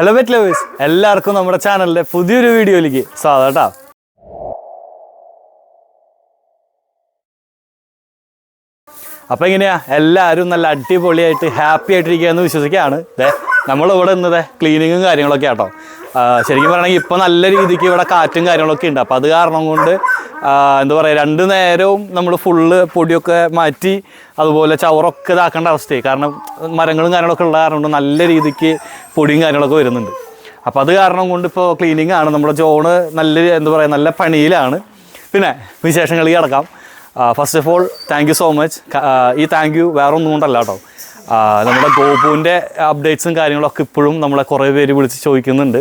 Hello bet lovers എല്ലാവർക്കും നമ്മുടെ ചാനലിലെ പുതിയൊരു വീഡിയോയിലേക്ക് സ്വാഗതം കേട്ടോ. അപ്പം എങ്ങനെയാ? എല്ലാവരും നല്ല അടിപൊളിയായിട്ട് ഹാപ്പി ആയിട്ടിരിക്കുക എന്ന് വിശ്വസിക്കുകയാണ് നമ്മളിവിടെ ഇന്നതെ ക്ലീനിങ്ങും കാര്യങ്ങളൊക്കെ ആട്ടോ. ശരിക്കും പറയുകയാണെങ്കിൽ ഇപ്പം നല്ല രീതിക്ക് ഇവിടെ കാറ്റും കാര്യങ്ങളൊക്കെ ഉണ്ട്. അപ്പം അത് കാരണം കൊണ്ട് എന്താ പറയുക രണ്ട് നേരവും നമ്മൾ ഫുള്ള് പൊടിയൊക്കെ മാറ്റി അതുപോലെ ചവറൊക്കെ ഇതാക്കേണ്ട അവസ്ഥയായി. കാരണം മരങ്ങളും കാര്യങ്ങളൊക്കെ ഉള്ള കാരണം കൊണ്ട് നല്ല രീതിക്ക് പൊടിയും കാര്യങ്ങളൊക്കെ വരുന്നുണ്ട്. അപ്പോൾ അത് കാരണം കൊണ്ട് ഇപ്പോൾ ക്ലീനിങ് ആണ്. നമ്മുടെ ജോണ് നല്ല എന്താ പറയുക നല്ല പണിയിലാണ്. പിന്നെ വിശേഷങ്ങളിൽ കിടക്കാം. First of all thank you so much ഈ താങ്ക് യു വേറെ ഒന്നും കൊണ്ടല്ല കേട്ടോ നമ്മുടെ ഗോപുവിന്റെ അപ്ഡേറ്റ്സും കാര്യങ്ങളൊക്കെ ഇപ്പോഴും നമ്മളെ കുറേ പേര് വിളിച്ച് ചോദിക്കുന്നുണ്ട്.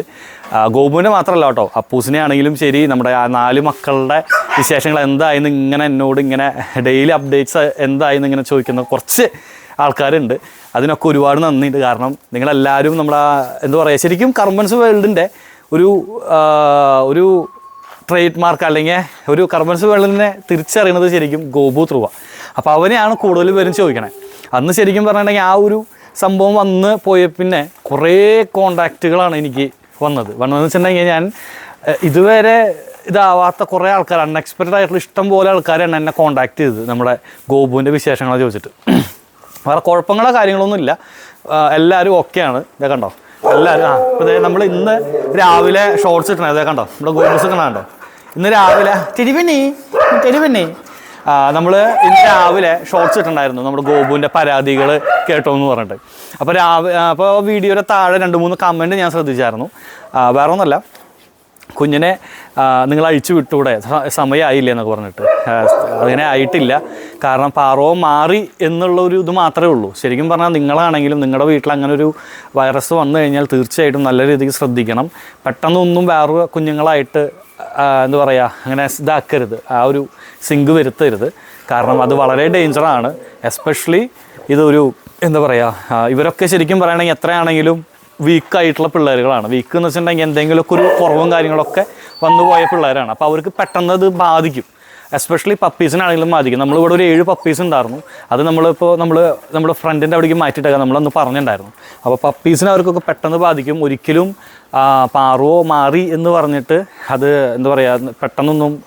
ഗോപുവിനെ മാത്രമല്ല കേട്ടോ അപ്പൂസിനെ ആണെങ്കിലും ശരി നമ്മുടെ ആ നാല് മക്കളുടെ വിശേഷങ്ങൾ എന്തായെന്ന് ഇങ്ങനെ എന്നോട് ഇങ്ങനെ ഡെയിലി അപ്ഡേറ്റ്സ് എന്തായെന്ന് ഇങ്ങനെ ചോദിക്കുന്ന കുറച്ച് ആൾക്കാരുണ്ട്. അതിനൊക്കെ ഒരുപാട് നന്ദിയുണ്ട്. കാരണം നിങ്ങളെല്ലാവരും നമ്മളെ എന്താ പറയുക ശരിക്കും കർമ്മൻസ് വേൾഡിന്റെ ഒരു ഒരു ട്രേഡ് മാർക്ക് അല്ലെങ്കിൽ ഒരു കർമ്മൻസ് വേൾഡിനെ തിരിച്ചറിയുന്നത് ശരിക്കും ഗോപു ധ്രുവ. അപ്പോൾ അവനെയാണ് കൂടുതൽ പേരും ചോദിക്കണേ. അന്ന് ശരിക്കും പറഞ്ഞിട്ടുണ്ടെങ്കിൽ ആ ഒരു സംഭവം വന്ന് പോയ പിന്നെ കുറേ കോണ്ടാക്റ്റുകളാണ് എനിക്ക് വന്നത്. വന്നതെന്ന് വെച്ചിട്ടുണ്ടെങ്കിൽ ഞാൻ ഇതുവരെ ഇതാവാത്ത കുറേ ആൾക്കാർ അൺഎക്സ്പെക്റ്റഡ് ആയിട്ടുള്ള ഇഷ്ടം പോലെ ആൾക്കാരാണ് എന്നെ കോണ്ടാക്ട് ചെയ്തത് നമ്മുടെ ഗോപുവിന്റെ വിശേഷങ്ങൾ ചോദിച്ചിട്ട്. വേറെ കുഴപ്പങ്ങളോ കാര്യങ്ങളൊന്നുമില്ല എല്ലാവരും ഓക്കെയാണ് ഇതേ കണ്ടോ? എല്ലാവരും ആ അതെ നമ്മൾ ഇന്ന് രാവിലെ ഷോർട്സ് ഇട്ടണേ ഇതേ കണ്ടോ? നമ്മുടെ ഗോബൂസ് ഇട്ടണ കണ്ടോ? ഇന്ന് രാവിലെ തിരുവണ്ണി തിരുവണ്ണി. നമ്മൾ ഇന്ന് രാവിലെ ഷോർട്സ് ഇട്ടുണ്ടായിരുന്നു നമ്മുടെ ഗോപുവിന്റെ പരാതികൾ കേട്ടോ എന്ന് പറഞ്ഞിട്ട് അപ്പോൾ രാവിലെ അപ്പോൾ വീഡിയോയുടെ താഴെ രണ്ട് മൂന്ന് കമന്റ് ഞാൻ ശ്രദ്ധിച്ചായിരുന്നു. വേറെ ഒന്നല്ല കുഞ്ഞിനെ നിങ്ങൾ അഴിച്ചു വിട്ടൂടെ? സമയമായില്ല എന്നൊക്കെ പറഞ്ഞിട്ട്. അങ്ങനെ ആയിട്ടില്ല. കാരണം പാറോ മാറി എന്നുള്ള ഒരു ഇത് മാത്രമേ ഉള്ളൂ. ശരിക്കും പറഞ്ഞാൽ നിങ്ങളാണെങ്കിലും നിങ്ങളുടെ വീട്ടിൽ അങ്ങനെ ഒരു വൈറസ് വന്നു കഴിഞ്ഞാൽ തീർച്ചയായിട്ടും നല്ല രീതിക്ക് ശ്രദ്ധിക്കണം. പെട്ടെന്നൊന്നും വേറെ കുഞ്ഞുങ്ങളായിട്ട് എന്താ പറയുക അങ്ങനെ ഇതാക്കരുത്. ആ ഒരു സിങ്ക് വരുത്തരുത്. കാരണം അത് വളരെ ഡേഞ്ചറാണ്. എസ്പെഷ്യലി ഇതൊരു എന്താ പറയുക ഇവരൊക്കെ ശരിക്കും പറയുകയാണെങ്കിൽ എത്രയാണെങ്കിലും വീക്കായിട്ടുള്ള പിള്ളേരുകളാണ്. വീക്ക് എന്ന് വെച്ചിട്ടുണ്ടെങ്കിൽ എന്തെങ്കിലുമൊക്കെ ഒരു കുറവും കാര്യങ്ങളൊക്കെ വന്നു പോയ പിള്ളേരാണ്. അപ്പോൾ അവർക്ക് പെട്ടെന്ന് അത് ബാധിക്കും. എസ്പെഷ്യലി പപ്പീസിനാണെങ്കിലും ബാധിക്കും. നമ്മളിവിടെ ഒരു ഏഴ് പപ്പീസ് ഉണ്ടായിരുന്നു. അത് നമ്മളിപ്പോൾ നമ്മൾ നമ്മുടെ ഫ്രണ്ടിന്റെ അവിടേക്ക് മാറ്റിയിട്ടൊക്കെ നമ്മളന്ന് പറഞ്ഞിട്ടുണ്ടായിരുന്നു. അപ്പോൾ പപ്പീസിന് അവർക്കൊക്കെ പെട്ടെന്ന് ബാധിക്കും. ഒരിക്കലും പാറുവോ മാറി എന്ന് പറഞ്ഞിട്ട് അത് എന്താ പറയുക പെട്ടെന്നൊന്നും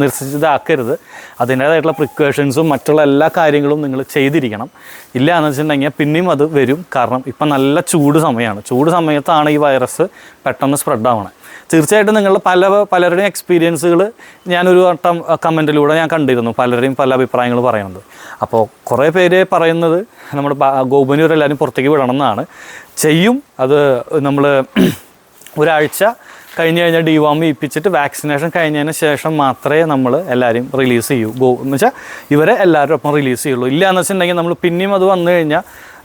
നിരസിച്ചിതാക്കരുത്. അതിന്റേതായിട്ടുള്ള പ്രിക്കോഷൻസും മറ്റുള്ള എല്ലാ കാര്യങ്ങളും നിങ്ങൾ ചെയ്തിരിക്കണം. ഇല്ല എന്ന് വെച്ചിട്ടുണ്ടെങ്കിൽ പിന്നെയും അത് വരും. കാരണം ഇപ്പം നല്ല ചൂട് സമയമാണ്. ചൂട് സമയത്താണ് ഈ വൈറസ് പെട്ടെന്ന് സ്പ്രെഡ് ആവണേ. തീർച്ചയായിട്ടും നിങ്ങളുടെ പല പലരുടെയും എക്സ്പീരിയൻസുകൾ ഞാനൊരു വട്ടം കമന്റിലൂടെ ഞാൻ കണ്ടിരുന്നു. പലരുടെയും പല അഭിപ്രായങ്ങൾ പറയുന്നത്. അപ്പോൾ കുറേ പേര് പറയുന്നത് നമ്മുടെ ഗോപനൂരെല്ലാവരും പുറത്തേക്ക് വിടണം എന്നാണ്. ചെയ്യും. അത് നമ്മൾ ഒരാഴ്ച കഴിഞ്ഞ് കഴിഞ്ഞാൽ ഡിവാം ചെയ്യിപ്പിച്ചിട്ട് വാക്സിനേഷൻ കഴിഞ്ഞതിന് ശേഷം മാത്രമേ നമ്മൾ എല്ലാവരും റിലീസ് ചെയ്യൂ. ഗോ എന്ന് വെച്ചാൽ ഇവരെ എല്ലാവരും ഒപ്പം റിലീസ് ചെയ്യുള്ളൂ. ഇല്ല എന്ന് വെച്ചിട്ടുണ്ടെങ്കിൽ നമ്മൾ പിന്നെയും അത് വന്നു കഴിഞ്ഞാൽ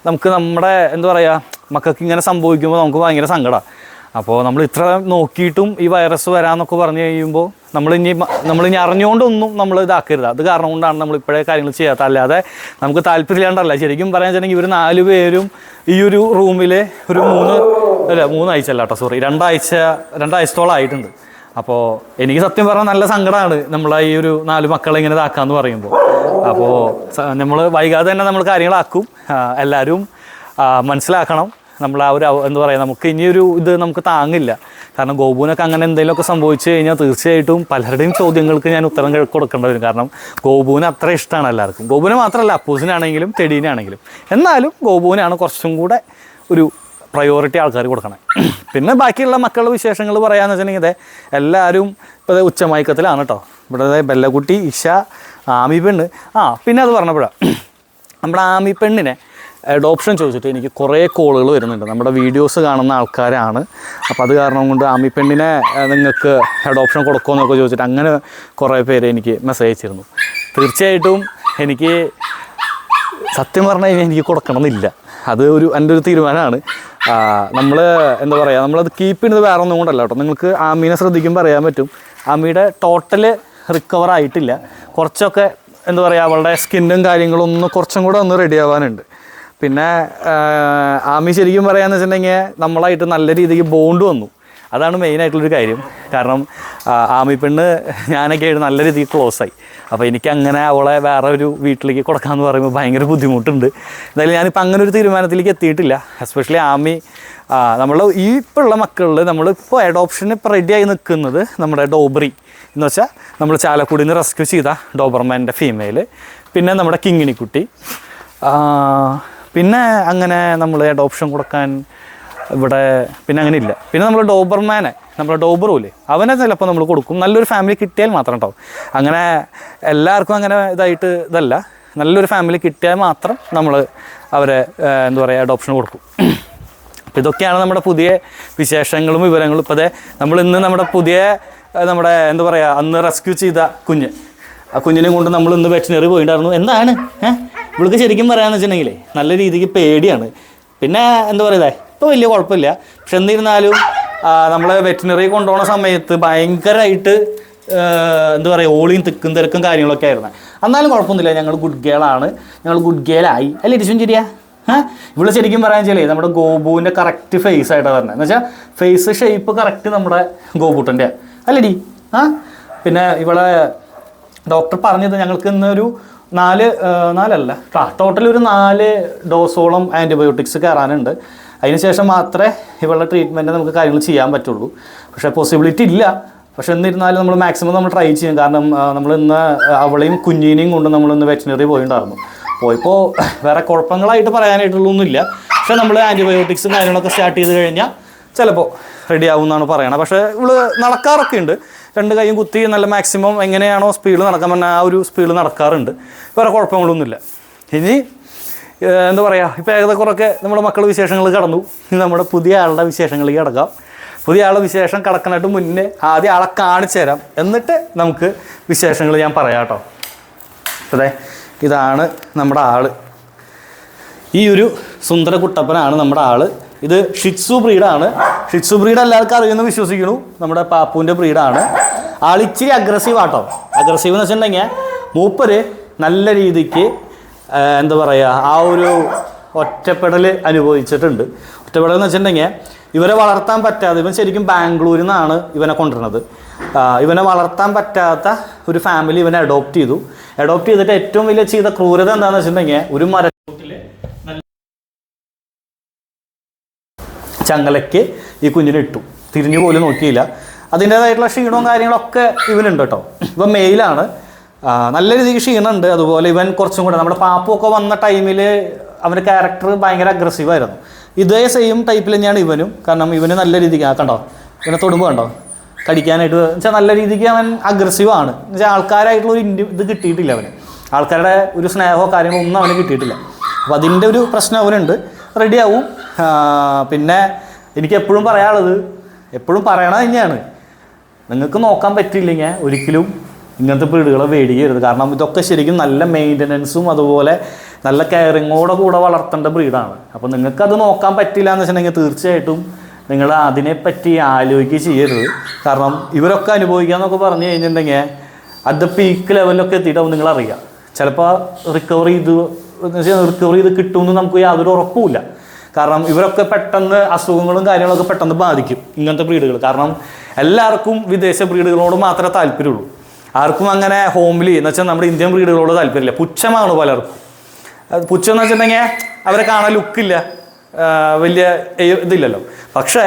നമുക്ക് നമ്മുടെ എന്താ പറയുക മക്കൾക്ക് ഇങ്ങനെ സംഭവിക്കുമ്പോൾ നമുക്ക് ഭയങ്കര സങ്കടമാണ് അപ്പോൾ നമ്മൾ ഇത്ര നോക്കിയിട്ടും ഈ വൈറസ് വരാമെന്നൊക്കെ പറഞ്ഞു കഴിയുമ്പോൾ നമ്മളിനി നമ്മളിനി അറിഞ്ഞുകൊണ്ടൊന്നും നമ്മൾ ഇതാക്കരുത്. അത് കാരണം കൊണ്ടാണ് നമ്മൾ ഇപ്പോഴേ കാര്യങ്ങൾ ചെയ്യാത്ത അല്ലാതെ നമുക്ക് താല്പര്യമില്ലാണ്ടല്ല. ശരിക്കും പറയാൻ വെച്ചിട്ടുണ്ടെങ്കിൽ ഇവർ നാല് പേരും ഈ ഒരു റൂമിലെ ഒരു മൂന്ന് അല്ല മൂന്നാഴ്ച അല്ല കേട്ടോ സോറി രണ്ടാഴ്ച രണ്ടാഴ്ചത്തോളം ആയിട്ടുണ്ട്. അപ്പോൾ എനിക്ക് സത്യം പറഞ്ഞാൽ നല്ല സങ്കടമാണ് നമ്മളെ ഈ ഒരു നാല് മക്കളെ ഇങ്ങനെ ഇതാക്കാന്ന് പറയുമ്പോൾ അപ്പോൾ നമ്മൾ വൈകാതെ തന്നെ നമ്മൾ കാര്യങ്ങളാക്കും. എല്ലാവരും മനസ്സിലാക്കണം. നമ്മൾ ആ ഒരു എന്താ പറയുക നമുക്ക് ഇനിയൊരു ഇത് നമുക്ക് താങ്ങില്ല. കാരണം ഗോപുവിനൊക്കെ അങ്ങനെ എന്തെങ്കിലുമൊക്കെ സംഭവിച്ചു കഴിഞ്ഞാൽ തീർച്ചയായിട്ടും പലരുടെയും ചോദ്യങ്ങൾക്ക് ഞാൻ ഉത്തരം കൊടുക്കേണ്ടി വരും. കാരണം ഗോപുവിന് അത്ര ഇഷ്ടമാണ് എല്ലാവർക്കും. ഗോപുവിനെ മാത്രമല്ല അപ്പൂസിനാണെങ്കിലും ചെടീനാണെങ്കിലും എന്നാലും ഗോപുവിനാണ് കുറച്ചും കൂടെ ഒരു പ്രയോറിറ്റി ആൾക്കാർ കൊടുക്കണം. പിന്നെ ബാക്കിയുള്ള മക്കളുടെ വിശേഷങ്ങൾ പറയാമെന്ന് വെച്ചിട്ടുണ്ടെങ്കിൽ എല്ലാവരും ഇപ്പോൾ ഉച്ചമയക്കത്തിലാണ് കേട്ടോ ഇവിടെ ബെല്ലക്കുട്ടി ഇഷ ആമി പെണ്ണ്. ആ പിന്നെ അത് പറഞ്ഞപ്പോഴാണ് നമ്മുടെ ആമി പെണ്ണിനെ അഡോപ്ഷൻ ചോദിച്ചിട്ട് എനിക്ക് കുറേ കോളുകൾ വരുന്നുണ്ട്. നമ്മുടെ വീഡിയോസ് കാണുന്ന ആൾക്കാരാണ്. അപ്പോൾ അത് കാരണം കൊണ്ട് ആമി പെണ്ണിനെ നിങ്ങൾക്ക് അഡോപ്ഷൻ കൊടുക്കുമെന്നൊക്കെ ചോദിച്ചിട്ട് അങ്ങനെ കുറേ പേര് എനിക്ക് മെസ്സേജ് അയച്ചിരുന്നു. തീർച്ചയായിട്ടും എനിക്ക് സത്യം പറഞ്ഞു കഴിഞ്ഞാൽ എനിക്ക് കൊടുക്കണമെന്നില്ല. അത് ഒരു എന്റെ ഒരു തീരുമാനമാണ്. നമ്മൾ എന്താ പറയുക നമ്മളത് കീപ്പ് ചെയ്യുന്നത് വേറെ ഒന്നും കൊണ്ടല്ല കേട്ടോ. നിങ്ങൾക്ക് ആമീനെ ശ്രദ്ധിക്കുമ്പോൾ അറിയാൻ പറ്റും. ആമിയുടെ ടോട്ടൽ റിക്കവർ ആയിട്ടില്ല. കുറച്ചൊക്കെ എന്താ പറയുക അവളുടെ സ്കിന്നും കാര്യങ്ങളും ഒന്ന് കുറച്ചും കൂടെ ഒന്ന് റെഡി ആവാനുണ്ട്. പിന്നെ ആമി ശരിക്കും പറയാന്ന് വെച്ചിട്ടുണ്ടെങ്കിൽ നമ്മളായിട്ട് നല്ല രീതിക്ക് ബോണ്ട് വന്നു. അതാണ് മെയിനായിട്ടുള്ളൊരു കാര്യം. കാരണം ആമി പെണ്ണ് ഞാനൊക്കെ ആയിട്ട് നല്ല രീതിയിൽ ക്ലോസ് ആയി. അപ്പോൾ എനിക്ക് അങ്ങനെ അവളെ വേറെ ഒരു വീട്ടിലേക്ക് കൊടുക്കാമെന്ന് പറയുമ്പോൾ ഭയങ്കര ബുദ്ധിമുട്ടുണ്ട്. എന്തായാലും ഞാനിപ്പോൾ അങ്ങനെ ഒരു തീരുമാനത്തിലേക്ക് എത്തിയിട്ടില്ല. എസ്പെഷ്യലി ആമി നമ്മൾ ഈ ഇപ്പോൾ ഉള്ള മക്കളിൽ നമ്മളിപ്പോൾ അഡോപ്ഷന് ഇപ്പോൾ റെഡിയായി നിൽക്കുന്നത് നമ്മുടെ ഡോബറി. എന്ന് വെച്ചാൽ നമ്മൾ ചാലക്കുടിയിൽ നിന്ന് റെസ്ക്യൂ ചെയ്ത ഡോബർമാന്റെ ഫീമെയിൽ പിന്നെ നമ്മുടെ കിങ്ങിണിക്കുട്ടി. പിന്നെ അങ്ങനെ നമ്മൾ അഡോപ്ഷൻ കൊടുക്കാൻ ഇവിടെ പിന്നെ അങ്ങനെ ഇല്ല പിന്നെ നമ്മൾ ഡോബർമാനെ നമ്മുടെ ഡോബറൂല്ലേ അവനെ ചിലപ്പോൾ നമ്മൾ കൊടുക്കും. നല്ലൊരു ഫാമിലി കിട്ടിയാൽ മാത്രം കേട്ടോ അങ്ങനെ എല്ലാവർക്കും അങ്ങനെ ഇതായിട്ട് ഇതല്ല. നല്ലൊരു ഫാമിലി കിട്ടിയാൽ മാത്രം നമ്മൾ അവരെ എന്താ പറയുക അഡോപ്ഷൻ കൊടുക്കും. അപ്പോൾ ഇതൊക്കെയാണ് നമ്മുടെ പുതിയ വിശേഷങ്ങളും വിവരങ്ങളും. ഇപ്പോൾ അതെ നമ്മൾ ഇന്ന് നമ്മുടെ പുതിയ നമ്മുടെ എന്താ പറയുക അന്ന് റെസ്ക്യൂ ചെയ്ത കുഞ്ഞ്. ആ കുഞ്ഞിനെ കൊണ്ട് നമ്മൾ ഇന്ന് വെറ്റിനറി പോയിട്ടുണ്ടായിരുന്നു എന്താണ്? ഏഹ് ഇവൾക്ക് ശരിക്കും പറയാമെന്ന് വെച്ചിട്ടുണ്ടെങ്കിലേ നല്ല രീതിക്ക് പേടിയാണ്. പിന്നെ എന്താ പറയുക ഇപ്പോൾ വലിയ കുഴപ്പമില്ല. പക്ഷെ എന്നിരുന്നാലും നമ്മൾ വെറ്റിനറി കൊണ്ടുപോകുന്ന സമയത്ത് ഭയങ്കരമായിട്ട് എന്താ പറയുക ഓളിയും തിക്കും തിരക്കും കാര്യങ്ങളൊക്കെ ആയിരുന്നു. എന്നാലും കുഴപ്പമൊന്നുമില്ല. ഞങ്ങൾ ഗുഡ് ഗേളാണ് ഞങ്ങൾ ഗുഡ് ഗേളായി അല്ല ഏഹ് ഇവിടെ ശരിക്കും പറയാൻ വെച്ചാലേ നമ്മുടെ ഗോപുവിന്റെ കറക്റ്റ് ഫേസ് ആയിട്ടാണ് പറഞ്ഞത് എന്ന് വെച്ചാൽ ഫേസ് ഷേപ്പ് കറക്റ്റ് നമ്മുടെ ഗോപുട്ടന്റെ. അല്ലേടി ആ പിന്നെ ഇവിടെ ഡോക്ടർ പറഞ്ഞത് ഞങ്ങൾക്ക് ഇന്നൊരു നാല് നാലല്ല. ടോട്ടൽ ഒരു നാല് ഡോസോളം ആന്റിബയോട്ടിക്സ് കയറാനുണ്ട്. അതിനുശേഷം മാത്രമേ ഇവളുടെ ട്രീറ്റ്മെന്റ് നമുക്ക് കാര്യങ്ങൾ ചെയ്യാൻ പറ്റുള്ളൂ. പക്ഷേ പോസിബിലിറ്റി ഇല്ല. പക്ഷെ എന്നിരുന്നാലും നമ്മൾ മാക്സിമം നമ്മൾ ട്രൈ ചെയ്യും. കാരണം നമ്മൾ ഇന്ന് അവളെയും കുഞ്ഞിനെയും കൊണ്ട് നമ്മൾ ഇന്ന് വെറ്റിനറി പോയിണ്ടായിരുന്നു. പോയപ്പോൾ വേറെ കുഴപ്പങ്ങളായിട്ട് പറയാനായിട്ടുള്ളൊന്നുമില്ല. പക്ഷെ നമ്മൾ ആന്റിബയോട്ടിക്സും കാര്യങ്ങളൊക്കെ സ്റ്റാർട്ട് ചെയ്ത് കഴിഞ്ഞാൽ ചിലപ്പോൾ റെഡി ആവും എന്നാണ് പറയണത്. പക്ഷേ ഇവൾ നടക്കാറൊക്കെ ഉണ്ട് രണ്ട് കൈയും കുത്തി നല്ല മാക്സിമം എങ്ങനെയാണോ സ്പീഡ് നടക്കാൻ പറഞ്ഞാൽ ആ ഒരു സ്പീഡ് നടക്കാറുണ്ട്. വേറെ കുഴപ്പങ്ങളൊന്നുമില്ല. ഇനി എന്താ പറയുക ഇപ്പോൾ ഏകദേശമൊക്കെ നമ്മൾ മക്കളുടെ വിശേഷങ്ങൾ കടന്നു. നമ്മുടെ പുതിയ ആളുടെ വിശേഷങ്ങളിലേക്ക് കിടക്കാം. പുതിയ ആളുടെ വിശേഷം കിടക്കുന്നതിന് മുന്നേ ആദ്യം ആളെ കാണിച്ചു തരാം. എന്നിട്ട് നമുക്ക് വിശേഷങ്ങൾ ഞാൻ പറയാം കേട്ടോ. അതെ ഇതാണ് നമ്മുടെ ആൾ. ഈ ഒരു സുന്ദര കുട്ടപ്പനാണ് നമ്മുടെ ആൾ. ഇത് ഷിറ്റ്സു ബ്രീഡാണ്. ഷിറ്റ്സു ബ്രീഡ് എല്ലാവർക്കും അറിയുമെന്ന് വിശ്വസിക്കുന്നു. നമ്മുടെ പാപ്പുവിന്റെ ബ്രീഡാണ്. ആൾ ഇച്ചിരി അഗ്രസീവ് ആട്ടോ. അഗ്രസീവ് എന്ന് വെച്ചിട്ടുണ്ടെങ്കിൽ മൂപ്പര് നല്ല രീതിക്ക് എന്താ പറയുക ആ ഒരു ഒറ്റപ്പെടൽ അനുഭവിച്ചിട്ടുണ്ട്. ഒറ്റപ്പെടൽ എന്ന് വെച്ചിട്ടുണ്ടെങ്കിൽ ഇവരെ വളർത്താൻ പറ്റാതെ ഇവൻ ശരിക്കും ബാംഗ്ലൂരിൽ നിന്നാണ് ഇവനെ കൊണ്ടുവരുന്നത്. ഇവനെ വളർത്താൻ പറ്റാത്ത ഒരു ഫാമിലി ഇവനെ അഡോപ്റ്റ് ചെയ്തു. അഡോപ്റ്റ് ചെയ്തിട്ട് ഏറ്റവും വലിയ ചെയ്ത ക്രൂരത എന്താണെന്ന് വെച്ചിട്ടുണ്ടെങ്കിൽ ഒരു മര ചങ്ങലയ്ക്ക് ഈ കുഞ്ഞിനെ ഇട്ടു. തിരിഞ്ഞു പോലും നോക്കിയില്ല. അതിന്റേതായിട്ടുള്ള ക്ഷീണവും കാര്യങ്ങളൊക്കെ ഇവനുണ്ട് കേട്ടോ. ഇപ്പം മെയിലാണ് നല്ല രീതിക്ക് ക്ഷീണമുണ്ട് അതുപോലെ ഇവൻ കുറച്ചും കൂടെ നമ്മുടെ പാപ്പൊക്കെ വന്ന ടൈമിൽ അവന്റെ ക്യാരക്ടർ ഭയങ്കര അഗ്രസീവ് ആയിരുന്നു. ഇതേ സെയിം ടൈപ്പിൽ തന്നെയാണ് ഇവനും. കാരണം ഇവന് നല്ല രീതിക്ക് ആ കണ്ടോ? ഇവനെ തൊടുമ്പോൾ കണ്ടോ? കടിക്കാനായിട്ട് വെച്ചാൽ നല്ല രീതിക്ക് അവൻ അഗ്രസീവ് ആണ്. എന്നുവെച്ചാൽ ആൾക്കാരായിട്ടുള്ള ഒരു ഇത് കിട്ടിയിട്ടില്ല അവന്. ആൾക്കാരുടെ ഒരു സ്നേഹമോ കാര്യങ്ങളോ ഒന്നും അവന് കിട്ടിയിട്ടില്ല. അപ്പോൾ അതിന്റെ ഒരു പ്രശ്നം അവനുണ്ട്. റെഡിയാവും പിന്നെ എനിക്ക് എപ്പോഴും പറയാനുള്ളത് എപ്പോഴും പറയണത് തന്നെയാണ്. നിങ്ങൾക്ക് നോക്കാൻ പറ്റില്ലെങ്കിൽ ഒരിക്കലും ഇങ്ങനത്തെ ബ്രീഡുകളെ മേടിക്കരുത് കാരണം ഇതൊക്കെ ശരിക്കും നല്ല മെയിന്റനൻസും അതുപോലെ നല്ല കെയറിങ്ങോടെ കൂടെ വളർത്തേണ്ട ബ്രീഡാണ് അപ്പോൾ നിങ്ങൾക്കത് നോക്കാൻ പറ്റില്ല എന്ന് വെച്ചിട്ടുണ്ടെങ്കിൽ തീർച്ചയായിട്ടും നിങ്ങൾ അതിനെപ്പറ്റി ആലോചിക്കുക ചെയ്യരുത്. കാരണം ഇവരൊക്കെ അനുഭവിക്കുക എന്നൊക്കെ പറഞ്ഞു കഴിഞ്ഞിട്ടുണ്ടെങ്കിൽ അത് പീക്ക് ലെവലിലൊക്കെ എത്തിയിട്ടാവും നിങ്ങൾ അറിയുക. ചിലപ്പോൾ റിക്കവറി ചെയ്ത് റിക്കവറി ചെയ്ത് കിട്ടുമെന്ന് നമുക്ക് യാതൊരു ഉറപ്പുമില്ല. കാരണം ഇവരൊക്കെ പെട്ടെന്ന് അസുഖങ്ങളും കാര്യങ്ങളൊക്കെ പെട്ടെന്ന് ബാധിക്കും ഇങ്ങനത്തെ ബ്രീഡുകൾ കാരണം എല്ലാവർക്കും വിദേശ ബ്രീഡുകളോട് മാത്രമേ താല്പര്യമുള്ളൂ. ആർക്കും അങ്ങനെ ഹോംലി എന്ന് വെച്ചാൽ നമ്മുടെ ഇന്ത്യൻ ബ്രീഡുകളോട് താല്പര്യമില്ല. പുച്ഛമാണ് പലർക്കും. അത് പുച്ഛം എന്ന് വെച്ചിട്ടുണ്ടെങ്കിൽ അവരെ കാണാൻ ലുക്കില്ല വലിയ ഇതില്ലല്ലോ. പക്ഷേ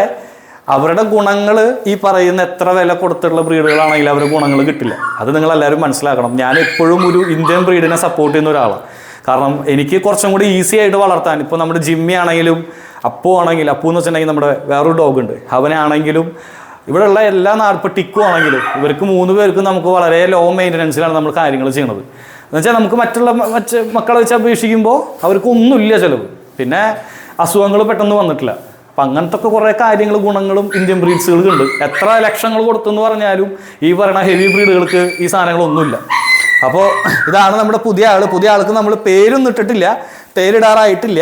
അവരുടെ ഗുണങ്ങൾ ഈ പറയുന്ന എത്ര വില കൊടുത്തിട്ടുള്ള ബ്രീഡുകളാണെങ്കിൽ അവരുടെ ഗുണങ്ങൾ കിട്ടില്ല. അത് നിങ്ങൾ എല്ലാവരും മനസ്സിലാക്കണം. ഞാൻ എപ്പോഴും ഒരു ഇന്ത്യൻ ബ്രീഡിനെ സപ്പോർട്ട് ചെയ്യുന്ന ഒരാളാണ്. കാരണം എനിക്ക് കുറച്ചും കൂടി ഈസി ആയിട്ട് വളർത്താൻ. ഇപ്പോൾ നമ്മുടെ ജിമ്മി ആണെങ്കിലും അപ്പു ആണെങ്കിലും അപ്പു എന്ന് വെച്ചിട്ടുണ്ടെങ്കിൽ നമ്മുടെ വേറൊരു ഡോഗ് ഉണ്ട്. അവനാണെങ്കിലും ഇവിടെയുള്ള എല്ലാ നാൽപ്പട്ടിക്കുവാണെങ്കിലും ഇവർക്ക് മൂന്ന് പേർക്കും നമുക്ക് വളരെ ലോ മെയിന്റനൻസിലാണ് നമ്മൾ കാര്യങ്ങൾ ചെയ്യുന്നത് എന്നുവെച്ചാൽ നമുക്ക് മറ്റുള്ള മറ്റ് മക്കളെ വെച്ച് അപേക്ഷിക്കുമ്പോൾ അവർക്ക് ഒന്നുമില്ല ചിലവ്. പിന്നെ അസുഖങ്ങൾ പെട്ടെന്ന് വന്നിട്ടില്ല. അപ്പം അങ്ങനത്തെ ഒക്കെ കുറേ കാര്യങ്ങൾ ഗുണങ്ങളും ഇന്ത്യൻ ബ്രീഡ്സുകൾക്കുണ്ട് എത്ര ലക്ഷങ്ങൾ കൊടുത്തെന്ന് പറഞ്ഞാലും ഈ പറയുന്ന ഹെവി ബ്രീഡുകൾക്ക് ഈ സാധനങ്ങളൊന്നുമില്ല. അപ്പോൾ ഇതാണ് നമ്മുടെ പുതിയ ആൾ പുതിയ ആൾക്ക് നമ്മൾ പേരൊന്നും ഇട്ടിട്ടില്ല. പേരിടാറായിട്ടില്ല.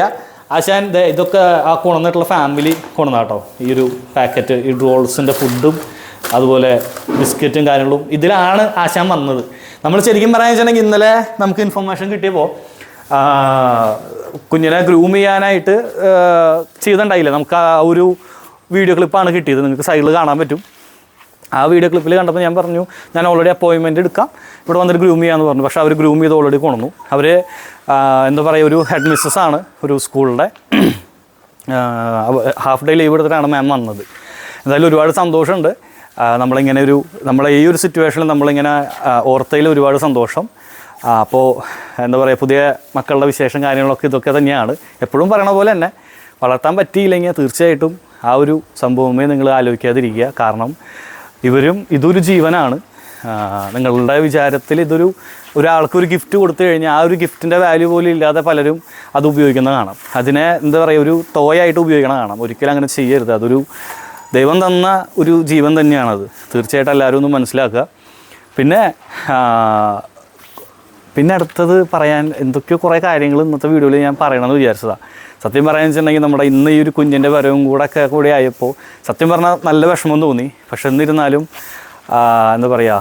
ആശാൻ ഇതൊക്കെ ആ കൊണ്ടുവന്നിട്ടുള്ള ഫാമിലി കൊണ്ടുവന്നാട്ടോ. ഈ ഒരു പാക്കറ്റ് ഈ ഡ്രോൾസിന്റെ ഫുഡും അതുപോലെ ബിസ്ക്കറ്റും കാര്യങ്ങളും ഇതിലാണ് ആശാൻ വന്നത്. നമ്മൾ ശരിക്കും പറയാൻ വെച്ചിട്ടുണ്ടെങ്കിൽ ഇന്നലെ നമുക്ക് ഇൻഫർമേഷൻ കിട്ടിയപ്പോൾ കുഞ്ഞിനെ ഗ്രൂം ചെയ്യാനായിട്ട് ചെയ്തിട്ടുണ്ടായില്ല. നമുക്ക് ആ ഒരു വീഡിയോ ക്ലിപ്പാണ് കിട്ടിയത്. നിങ്ങൾക്ക് സൈഡിൽ കാണാൻ പറ്റും. ആ വീഡിയോ ക്ലിപ്പിൽ കണ്ടപ്പോൾ ഞാൻ പറഞ്ഞു ഞാൻ ഓൾറെഡി അപ്പോയിൻമെന്റ് എടുക്കാം. ഇവിടെ വന്നിട്ട് ഗ്രൂം ചെയ്യാമെന്ന് പറഞ്ഞു. പക്ഷേ അവർ ഗ്രൂം ചെയ്ത് ഓൾറെഡി കൊണ്ടുവന്നു. അവർ എന്താ പറയുക ഒരു ഹെഡ് മിസ്സസ് ആണ് ഒരു സ്കൂളിന്റെ ഹാഫ് ഡേ ലീവ് എടുത്തിട്ടാണ് മാം വന്നത്. എന്തായാലും ഒരുപാട് സന്തോഷമുണ്ട്. നമ്മളിങ്ങനെ ഒരു നമ്മളെ ഈ ഒരു സിറ്റുവേഷനിൽ നമ്മളിങ്ങനെ ഓർത്തയിൽ ഒരുപാട് സന്തോഷം. അപ്പോൾ എന്താ പറയുക പുതിയ മക്കളുടെ വിശേഷം കാര്യങ്ങളൊക്കെ ഇതൊക്കെ തന്നെയാണ്. എപ്പോഴും പറയണ പോലെ തന്നെ വളർത്താൻ പറ്റിയില്ലെങ്കിൽ തീർച്ചയായിട്ടും ആ ഒരു സംഭവമേ നിങ്ങൾ ആലോചിക്കാതിരിക്കുക. കാരണം ഇവരും ഇതൊരു ജീവനാണ്. നിങ്ങളുടെ വിചാരത്തിൽ ഇതൊരു ഒരാൾക്ക് ഒരു ഗിഫ്റ്റ് കൊടുത്തു കഴിഞ്ഞാൽ ആ ഒരു ഗിഫ്റ്റിന്റെ വാല്യൂ പോലും ഇല്ലാതെ പലരും അത് ഉപയോഗിക്കുന്ന കാണാം. അതിനെ എന്താ പറയുക ഒരു തോയായിട്ട് ഉപയോഗിക്കണ കാണാം. ഒരിക്കലും അങ്ങനെ ചെയ്യരുത്. അതൊരു ദൈവം തന്ന ഒരു ജീവൻ തന്നെയാണത്. തീർച്ചയായിട്ടും എല്ലാവരും ഒന്ന് മനസ്സിലാക്കുക. പിന്നെ പിന്നെ അടുത്തത് പറയാൻ എന്തൊക്കെയോ കുറേ കാര്യങ്ങൾ ഇന്നത്തെ വീഡിയോയിൽ ഞാൻ പറയണമെന്ന് വിചാരിച്ചതാണ് സത്യം പറയാന്ന് വെച്ചിട്ടുണ്ടെങ്കിൽ നമ്മുടെ ഇന്ന് ഈ ഒരു കുഞ്ഞിന്റെ വരവും കൂടെ ഒക്കെ കൂടി ആയപ്പോൾ സത്യം പറഞ്ഞാൽ നല്ല വിഷമം തോന്നി. പക്ഷെ എന്നിരുന്നാലും എന്താ പറയുക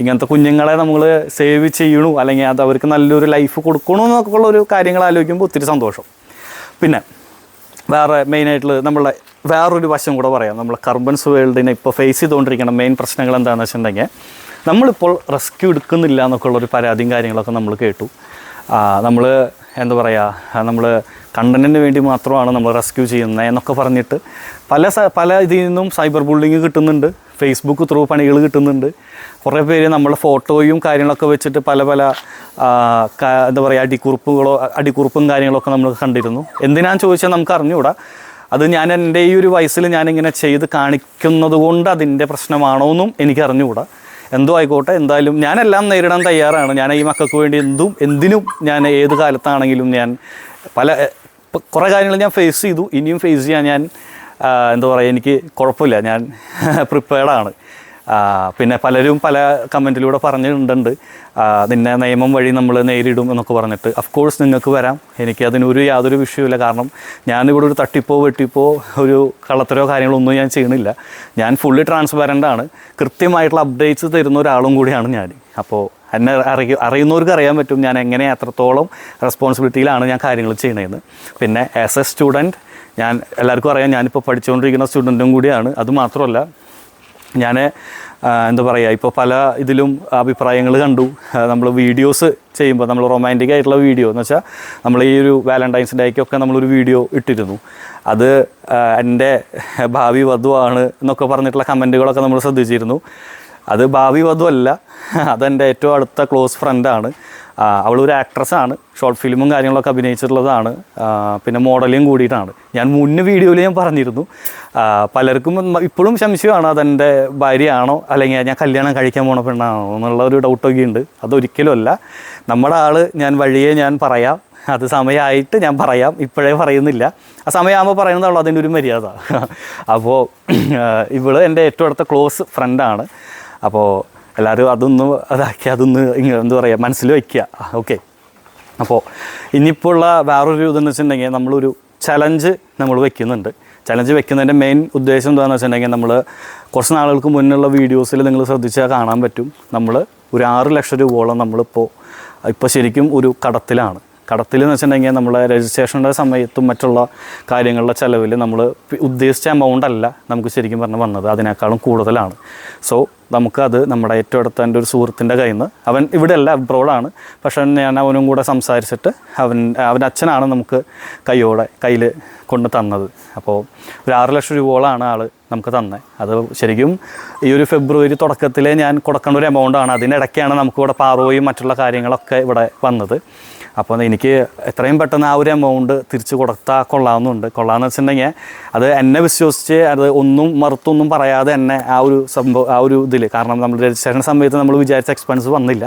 ഇങ്ങനത്തെ കുഞ്ഞുങ്ങളെ നമ്മൾ സേവ് ചെയ്യണു അല്ലെങ്കിൽ അത് അവർക്ക് നല്ലൊരു ലൈഫ് കൊടുക്കണു എന്നൊക്കെ ഉള്ള ഒരു കാര്യങ്ങൾ ആലോചിക്കുമ്പോൾ ഒത്തിരി സന്തോഷം. പിന്നെ വേറെ മെയിനായിട്ടുള്ള നമ്മളെ വേറൊരു വശം കൂടെ പറയാം. നമ്മൾ കർബൻസ് വേൾഡിനെ ഇപ്പോൾ ഫേസ് ചെയ്തുകൊണ്ടിരിക്കുന്ന മെയിൻ പ്രശ്നങ്ങൾ എന്താണെന്ന് വെച്ചിട്ടുണ്ടെങ്കിൽ നമ്മളിപ്പോൾ റെസ്ക്യൂ എടുക്കുന്നില്ല എന്നൊക്കെ ഉള്ളൊരു പരാതിയും കാര്യങ്ങളൊക്കെ നമ്മൾ കേട്ടു. നമ്മൾ എന്താ പറയുക നമ്മൾ കണ്ടന്റിന് വേണ്ടി മാത്രമാണ് നമ്മൾ റെസ്ക്യൂ ചെയ്യുന്നത് എന്നൊക്കെ പറഞ്ഞിട്ട് പല പല ഇതിൽ നിന്നും സൈബർ ബുള്ളിങ് കിട്ടുന്നുണ്ട് ഫേസ്ബുക്ക് ത്രൂ പണികൾ കിട്ടുന്നുണ്ട്. കുറേ പേര് നമ്മളെ ഫോട്ടോയും കാര്യങ്ങളൊക്കെ വെച്ചിട്ട് പല പല എന്താ പറയുക അടിക്കുറിപ്പുകളോ അടിക്കുറിപ്പും കാര്യങ്ങളൊക്കെ നമ്മൾ കണ്ടിരുന്നു. എന്തിനാന്ന് ചോദിച്ചാൽ നമുക്ക് അറിഞ്ഞുകൂടാ അത് ഞാൻ എന്റെ ഈ ഒരു വയസ്സിൽ ഞാനിങ്ങനെ ചെയ്ത് കാണിക്കുന്നത് കൊണ്ട് അതിന്റെ പ്രശ്നമാണോ എന്നും എനിക്ക് അറിഞ്ഞുകൂടാ എന്തോ ആയിക്കോട്ടെ എന്തായാലും ഞാനെല്ലാം നേരിടാൻ തയ്യാറാണ്. ഞാൻ ഈ മക്കൾക്ക് വേണ്ടി എന്തും എന്തിനും ഞാൻ ഏത് കാലത്താണെങ്കിലും ഞാൻ പല കുറേ കാര്യങ്ങൾ ഞാൻ ഫേസ് ചെയ്തു. ഇനിയും ഫേസ് ചെയ്യാൻ ഞാൻ എന്താ പറയുക എനിക്ക് കുഴപ്പമില്ല. ഞാൻ പ്രിപ്പയർഡാണ് പിന്നെ പലരും പല കമന്റിലൂടെ പറഞ്ഞിട്ടുണ്ട്. നിന്നെ നിയമം വഴി നമ്മൾ നേരിടും എന്നൊക്കെ പറഞ്ഞിട്ട്. അഫ് കോഴ്സ് നിങ്ങൾക്ക് വരാം. എനിക്ക് അതിനൊരു യാതൊരു വിഷയമില്ല കാരണം ഞാനിവിടെ ഒരു തട്ടിപ്പോ വെട്ടിപ്പോ ഒരു കള്ളത്തരോ കാര്യങ്ങളോ ഒന്നും ഞാൻ ചെയ്യണില്ല. ഞാൻ ഫുള്ളി ട്രാൻസ്പെറന്റ് ആണ്. കൃത്യമായിട്ടുള്ള അപ്ഡേറ്റ്സ് തരുന്ന ഒരാളും കൂടിയാണ് ഞാൻ അപ്പോൾ എന്നെ അറിയ അറിയുന്നവർക്ക് അറിയാൻ പറ്റും ഞാൻ എങ്ങനെ എത്രത്തോളം റെസ്പോൺസിബിലിറ്റിയിലാണ് ഞാൻ കാര്യങ്ങൾ ചെയ്യണതെന്ന് പിന്നെ ആസ് എ സ്റ്റുഡന്റ് ഞാൻ എല്ലാവർക്കും അറിയാം. ഞാനിപ്പോൾ പഠിച്ചുകൊണ്ടിരിക്കുന്ന സ്റ്റുഡന്റും കൂടിയാണ്. അത് മാത്രമല്ല ഞാൻ എന്താ പറയുക ഇപ്പോൾ പല ഇതിലും അഭിപ്രായങ്ങൾ കണ്ടു. നമ്മൾ വീഡിയോസ് ചെയ്യുമ്പോൾ നമ്മൾ റൊമാന്റിക് ആയിട്ടുള്ള വീഡിയോ എന്ന് വെച്ചാൽ നമ്മൾ ഈ ഒരു വാലന്റൈൻസ് ഡേക്കൊക്കെ നമ്മളൊരു വീഡിയോ ഇട്ടിരുന്നു. അത് എന്റെ ഭാവി വധുവാണ് എന്നൊക്കെ പറഞ്ഞിട്ടുള്ള കമന്റുകളൊക്കെ നമ്മൾ ശ്രദ്ധിച്ചിരുന്നു. അത് ഭാവി വധുവല്ല അതെന്റെ ഏറ്റവും അടുത്ത ക്ലോസ് ഫ്രണ്ടാണ് അവളൊരു ആക്ട്രസ്സാണ് ഷോർട്ട് ഫിലിമും കാര്യങ്ങളൊക്കെ അഭിനയിച്ചിട്ടുള്ളതാണ്. പിന്നെ മോഡലിങ് കൂടിയിട്ടാണ്. ഞാൻ മുന്നേ വീഡിയോയിൽ ഞാൻ പറഞ്ഞിരുന്നു. പലർക്കും ഇപ്പോഴും സംശയമാണ് അതെന്റെ ഭാര്യയാണോ അല്ലെങ്കിൽ ഞാൻ കല്യാണം കഴിക്കാൻ പോണ പെണ്ണാണോ എന്നുള്ള ഒരു ഡൗട്ടൊക്കെ ഉണ്ട്. അതൊരിക്കലും അല്ല. നമ്മുടെ ആൾ ഞാൻ വഴിയെ ഞാൻ പറയാം. അത് സമയമായിട്ട് ഞാൻ പറയാം. ഇപ്പോഴേ പറയുന്നില്ല. ആ സമയമാകുമ്പോൾ പറയുന്നതുള്ളൂ അതിന്റെ ഒരു മര്യാദ. അപ്പോൾ ഇവൾ എന്റെ ഏറ്റവും അടുത്ത ക്ലോസ് ഫ്രണ്ടാണ് അപ്പോൾ എല്ലാവരും അതൊന്ന് അതാക്കി അതൊന്ന് ഇങ്ങനെ എന്താ പറയുക മനസ്സിൽ വയ്ക്കുക. ഓക്കെ അപ്പോൾ ഇനിയിപ്പോൾ ഉള്ള വേറൊരു ഇതെന്ന് വെച്ചിട്ടുണ്ടെങ്കിൽ നമ്മളൊരു ചലഞ്ച് നമ്മൾ വെക്കുന്നുണ്ട്. ചലഞ്ച് വെക്കുന്നതിന്റെ മെയിൻ ഉദ്ദേശം എന്താണെന്ന് വെച്ചിട്ടുണ്ടെങ്കിൽ നമ്മൾ കുറച്ച് നാളുകൾക്ക് മുന്നുള്ള വീഡിയോസിൽ നിങ്ങൾ ശ്രദ്ധിച്ചാൽ കാണാൻ പറ്റും. നമ്മൾ ഒരു ആറ് ലക്ഷം രൂപയോളം നമ്മളിപ്പോൾ ഇപ്പോൾ ശരിക്കും ഒരു കടത്തിലാണ്. കടത്തിൽ എന്ന് വെച്ചിട്ടുണ്ടെങ്കിൽ നമ്മളെ രജിസ്ട്രേഷന്റെ സമയത്തും മറ്റുള്ള കാര്യങ്ങളുടെ ചിലവിൽ നമ്മൾ ഉദ്ദേശിച്ച എമൗണ്ട് അല്ല നമുക്ക് ശരിക്കും പറഞ്ഞാൽ വന്നത്. അതിനേക്കാളും കൂടുതലാണ്. സോ നമുക്കത് നമ്മുടെ ഏറ്റവും അടുത്ത എന്റെ ഒരു സുഹൃത്തിന്റെ കയ്യിൽ നിന്ന്. അവൻ ഇവിടെ അല്ല അബ്രോഡാണ് പക്ഷെ ഞാൻ അവനും കൂടെ സംസാരിച്ചിട്ട് അവൻ അവന്റെ അച്ഛനാണ് നമുക്ക് കയ്യോടെ കയ്യിൽ കൊണ്ട് തന്നത്. അപ്പോൾ ഒരു ആറ് ലക്ഷം രൂപയോളമാണ് ആൾ നമുക്ക് തന്നത് അത് ശരിക്കും ഈ ഒരു ഫെബ്രുവരി തുടക്കത്തിലെ ഞാൻ കൊടുക്കേണ്ട ഒരു എമൗണ്ടാണ് അതിനിടയ്ക്കാണ് നമുക്കിവിടെ പാറോയും മറ്റുള്ള കാര്യങ്ങളൊക്കെ ഇവിടെ വന്നത്. അപ്പോൾ എനിക്ക് എത്രയും പെട്ടെന്ന് ആ ഒരു എമൗണ്ട് തിരിച്ച് കൊടുത്താൽ കൊള്ളാവുന്നുണ്ട്. കൊള്ളാമെന്ന് വെച്ചിട്ടുണ്ടെങ്കിൽ അത് എന്നെ വിശ്വസിച്ച് അത് ഒന്നും മറുത്തൊന്നും പറയാതെ എന്നെ ആ ഒരു സംഭവം ആ ഒരു ഇതിൽ കാരണം നമ്മൾ രജിസ്ട്രേഷൻ സമയത്ത് നമ്മൾ വിചാരിച്ച എക്സ്പെൻസ് വന്നില്ല.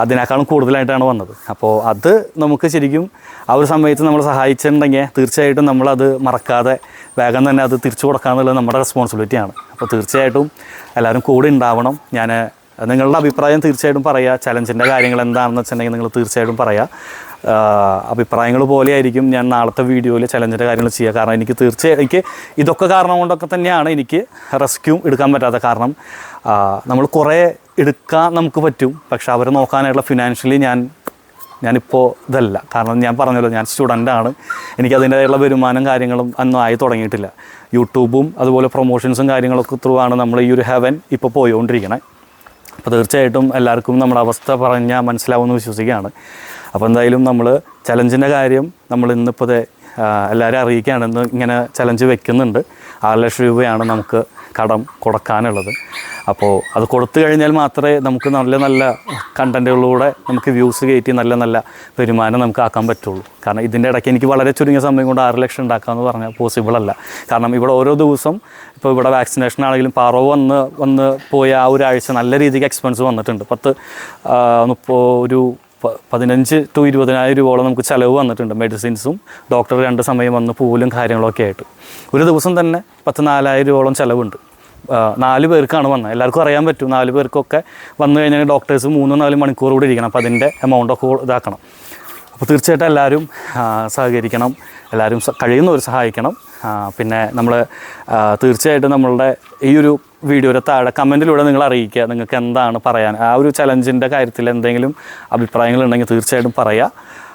അതിനേക്കാളും കൂടുതലായിട്ടാണ് വന്നത്. അപ്പോൾ അത് നമുക്ക് ശരിക്കും ആ ഒരു സമയത്ത് നമ്മൾ സഹായിച്ചിട്ടുണ്ടെങ്കിൽ തീർച്ചയായിട്ടും നമ്മളത് മറക്കാതെ വേഗം തന്നെ അത് തിരിച്ചു കൊടുക്കാന്നുള്ളത് നമ്മുടെ റെസ്പോൺസിബിലിറ്റിയാണ് അപ്പോൾ തീർച്ചയായിട്ടും എല്ലാവരും കൂടെ ഉണ്ടാവണം. ഞാൻ നിങ്ങളുടെ അഭിപ്രായം തീർച്ചയായിട്ടും പറയുക ചലഞ്ചിന്റെ കാര്യങ്ങൾ എന്താണെന്ന് വെച്ചിട്ടുണ്ടെങ്കിൽ നിങ്ങൾ തീർച്ചയായിട്ടും പറയുക അഭിപ്രായങ്ങൾ പോലെയായിരിക്കും ഞാൻ നാളത്തെ വീഡിയോയിൽ ചലഞ്ചിന്റെ കാര്യങ്ങൾ ചെയ്യുക കാരണം എനിക്ക് തീർച്ചയായും എനിക്ക് ഇതൊക്കെ കാരണം കൊണ്ടൊക്കെ തന്നെയാണ് എനിക്ക് റെസ്ക്യൂ എടുക്കാൻ പറ്റാത്ത കാരണം. നമ്മൾ കുറേ എടുക്കാൻ നമുക്ക് പറ്റും. പക്ഷെ അവരെ നോക്കാനായിട്ടുള്ള ഫിനാൻഷ്യലി ഞാൻ ഞാനിപ്പോൾ ഇതല്ല. കാരണം ഞാൻ പറഞ്ഞല്ലോ ഞാൻ സ്റ്റുഡന്റാണ് എനിക്ക് അതിന്റെതായുള്ള വരുമാനം കാര്യങ്ങളും അന്നും ആയി തുടങ്ങിയിട്ടില്ല. യൂട്യൂബും അതുപോലെ പ്രൊമോഷൻസും കാര്യങ്ങളൊക്കെ ത്രൂ ആണ് നമ്മൾ ഈ ഒരു ഹെവൻ ഇപ്പോൾ പോയിക്കൊണ്ടിരിക്കണേ അപ്പോൾ തീർച്ചയായിട്ടും എല്ലാവർക്കും നമ്മുടെ അവസ്ഥ പറഞ്ഞാൽ മനസ്സിലാവുമെന്ന് വിശ്വസിക്കുകയാണ്. അപ്പോൾ എന്തായാലും നമ്മൾ ചലഞ്ചിന്റെ കാര്യം നമ്മൾ ഇന്നിപ്പോൾ എല്ലാവരും അറിയിക്കുകയാണ്. ഇന്ന് ഇങ്ങനെ ചലഞ്ച് വെക്കുന്നുണ്ട്. ആറ് ലക്ഷം രൂപയാണ് നമുക്ക് കടം കൊടുക്കാനുള്ളത്. അപ്പോൾ അത് കൊടുത്തു കഴിഞ്ഞാൽ മാത്രമേ നമുക്ക് നല്ല നല്ല കണ്ടന്റുകളിലൂടെ നമുക്ക് വ്യൂസ് കയറ്റി നല്ല നല്ല വരുമാനം നമുക്ക് ആക്കാൻ പറ്റുള്ളൂ. കാരണം ഇതിന്റെ ഇടയ്ക്ക് എനിക്ക് വളരെ ചുരുങ്ങിയ സമയം കൊണ്ട് ആറ് ലക്ഷം ഉണ്ടാക്കാമെന്ന് പറഞ്ഞാൽ പോസിബിൾ അല്ല. കാരണം ഇവിടെ ഓരോ ദിവസം ഇപ്പോൾ ഇവിടെ വാക്സിനേഷൻ ആണെങ്കിലും പാറോ വന്ന് വന്ന് പോയ ആ ഒരാഴ്ച നല്ല രീതിക്ക് എക്സ്പെൻസ് വന്നിട്ടുണ്ട്. പത്ത് മുപ്പോ ഒരു പതിനഞ്ച് ടു ഇരുപതിനായിരം രൂപയോളം നമുക്ക് ചിലവ് വന്നിട്ടുണ്ട് മെഡിസിൻസും ഡോക്ടർ രണ്ട് സമയം വന്ന് പോലും കാര്യങ്ങളൊക്കെ ആയിട്ട്. ഒരു ദിവസം തന്നെ പത്ത് നാലായിരം രൂപയോളം ചിലവുണ്ട്. നാല് പേർക്കാണ് വന്നത്. എല്ലാവർക്കും അറിയാൻ പറ്റും. നാല് പേർക്കൊക്കെ വന്നു കഴിഞ്ഞാൽ ഡോക്ടേഴ്സ് മൂന്നോ നാല് മണിക്കൂർ കൂടി ഇരിക്കണം. അപ്പോൾ അതിന്റെ എമൗണ്ടൊക്കെ ഇതാക്കണം. അപ്പോൾ തീർച്ചയായിട്ടും എല്ലാവരും സഹകരിക്കണം. എല്ലാവരും കഴിയുന്നവർ സഹായിക്കണം. പിന്നെ നമ്മൾ തീർച്ചയായിട്ടും നമ്മളുടെ ഈ ഒരു വീഡിയോയുടെ താഴെ കമന്റിലൂടെ നിങ്ങൾ അറിയിക്കുക നിങ്ങൾക്ക് എന്താണ് പറയാൻ. ആ ഒരു ചലഞ്ചിന്റെ കാര്യത്തിൽ എന്തെങ്കിലും അഭിപ്രായങ്ങൾ ഉണ്ടെങ്കിൽ തീർച്ചയായിട്ടും പറയുക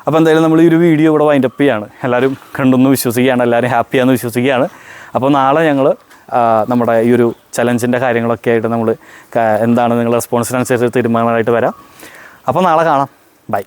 അപ്പോൾ എന്തായാലും നമ്മൾ ഈ ഒരു വീഡിയോ ഇവിടെ വൈൻഡപ്പ് ചെയ്യാണ്. എല്ലാവരും കണ്ടെന്ന് വിശ്വസിക്കുകയാണ് എല്ലാവരും ഹാപ്പിയാണെന്ന് വിശ്വസിക്കുകയാണ്. അപ്പോൾ നാളെ ഞങ്ങൾ നമ്മുടെ ഈ ഒരു ചലഞ്ചിന്റെ കാര്യങ്ങളൊക്കെ ആയിട്ട് നമ്മൾ എന്താണ് നിങ്ങളുടെ റെസ്പോൺസിനനുസരിച്ച് തീരുമാനമായിട്ട് വരാം. അപ്പോൾ നാളെ കാണാം. ബൈ